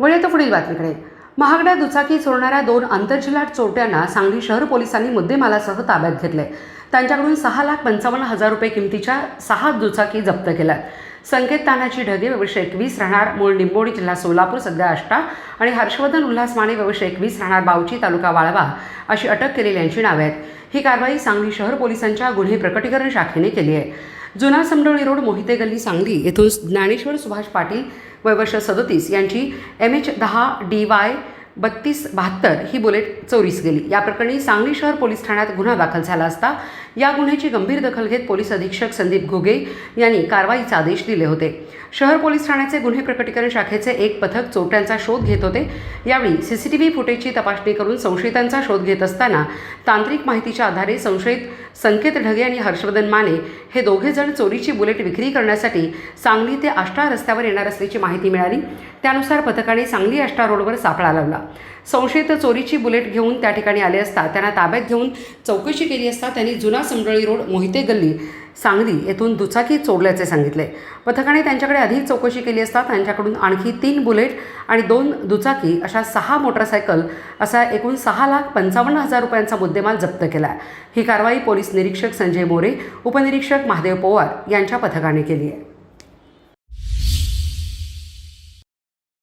वळूया तर पुढील बातमीकडे. महागड्या दुचाकी चोरणाऱ्या दोन आंतरजिल्हा चोरट्यांना सांगली शहर पोलिसांनी मुद्देमालासह ताब्यात घेतले त्यांच्याकडून सहा लाख पंचावन्न हजार रुपये किमतीच्या सहा दुचाकी जप्त केल्या संकेत तानाची ढगे वर्ष एकवीस राहणार मूळ निंबोडी जिल्हा सोलापूर सध्या आष्टा आणि हर्षवर्धन उल्हास माने वर्ष एकवीस राहणार बावची तालुका वाळवा अशी अटक केलेल्यांची नावे आहेत. ही कारवाई सांगली शहर पोलिसांच्या गुन्हे प्रकटीकरण शाखेने केली आहे. जुना समडोळी रोड मोहिते गल्ली सांगली येथून ज्ञानेश्वर सुभाष पाटील वय वर्ष सदतीस यांची एम एच दहा डी वाय बत्तीस बहात्तर ही बुलेट चोरीस गेली. या प्रकरणी सांगली शहर पोलीस ठाण्यात गुन्हा दाखल झाला असता या गुन्ह्याची गंभीर दखल घेत पोलीस अधीक्षक संदीप घुगे यांनी कारवाईचे आदेश दिले होते. शहर पोलीस ठाण्याचे गुन्हे प्रकटीकरण शाखेचे एक पथक चोरट्यांचा शोध घेत होते. यावेळी सीसीटीव्ही फुटेजची तपासणी करून संशयितांचा शोध घेत असताना तांत्रिक माहितीच्या आधारे संशयित संकेत ढगे आणि हर्षवर्धन माने हे दोघे जण चोरीची बुलेट विक्री करण्यासाठी सांगली ते आष्टा रस्त्यावर येणार असल्याची माहिती मिळाली. त्यानुसार पथकाने सांगली आष्टा रोडवर सापळा लावला. संशयित चोरीची बुलेट घेऊन त्या ठिकाणी आले असता त्यांना ताब्यात घेऊन चौकशी केली असता त्यांनी जुना समडळी रोड मोहिते गल्ली सांगली येथून दुचाकी चोरल्याचे सांगितले. पथकाने त्यांच्याकडे अधिक चौकशी केली असता त्यांच्याकडून आणखी तीन बुलेट आणि दोन दुचाकी अशा सहा मोटरसायकल असा एकूण सहा लाख पंचावन्न हजार रुपयांचा मुद्देमाल जप्त केला. ही कारवाई पोलीस निरीक्षक संजय मोरे उपनिरीक्षक महादेव पवार यांच्या पथकाने केली आहे.